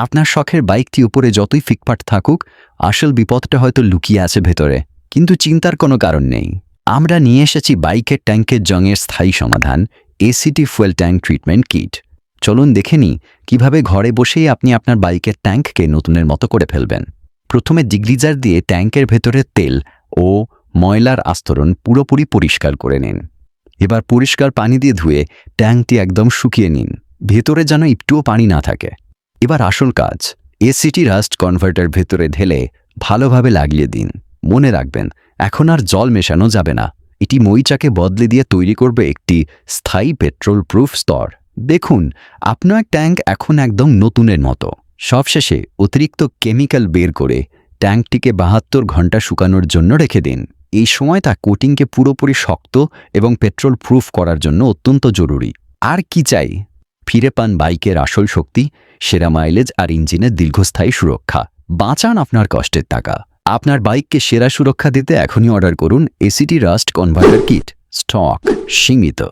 আপনার শখের বাইকটি উপরে যতই ফিকফাট থাকুক, আসল বিপদটা হয়তো লুকিয়ে আছে ভেতরে। কিন্তু চিন্তার কোনো কারণ নেই। আমরা নিয়ে এসেছি বাইকের ট্যাঙ্কের জংয়ের স্থায়ী সমাধান ACT fuel tank treatment kit চলুন দেখে নিই, কীভাবে ঘরে বসেই আপনি আপনার বাইকের ট্যাঙ্ককে নতুনের মতো করে ফেলবেন। প্রথমে ডিগ্রিজার দিয়ে ট্যাঙ্কের ভেতরে তেল ও ময়লার আস্তরণ পুরোপুরি পরিষ্কার করে নিন। এবার পরিষ্কার পানি দিয়ে ধুয়ে ট্যাঙ্কটি একদম শুকিয়ে নিন। ভেতরে যেন একটুও পানি না থাকে। এবার আসল কাজ এসিটি রাস্ট কনভার্টার ভেতরে ঢেলে ভালোভাবে লাগিয়ে দিন। মনে রাখবেন, এখন আর জল মেশানো যাবে না। এটি মইচাকে বদলে দিয়ে তৈরি করবে একটি স্থায়ী পেট্রোল প্রুফ স্তর। দেখুন, আপনার ট্যাঙ্ক এখন একদম নতুনের মতো। সবশেষে অতিরিক্ত কেমিক্যাল বের করে ট্যাঙ্কটিকে বাহাত্তর ঘণ্টা শুকানোর জন্য রেখে দিন। এই সময় তা কোটিংকে পুরোপুরি শক্ত এবং পেট্রোল প্রুফ করার জন্য অত্যন্ত জরুরি। আর কি চাই? ফিরে পান বাইকের আসল শক্তি, সেরা মাইলেজ আর ইঞ্জিনের দীর্ঘস্থায়ী সুরক্ষা। বাঁচান আপনার কষ্টের টাকা। আপনার বাইককে সেরা সুরক্ষা দিতে এখনই অর্ডার করুন ACT rust converter kit. Stock সীমিত।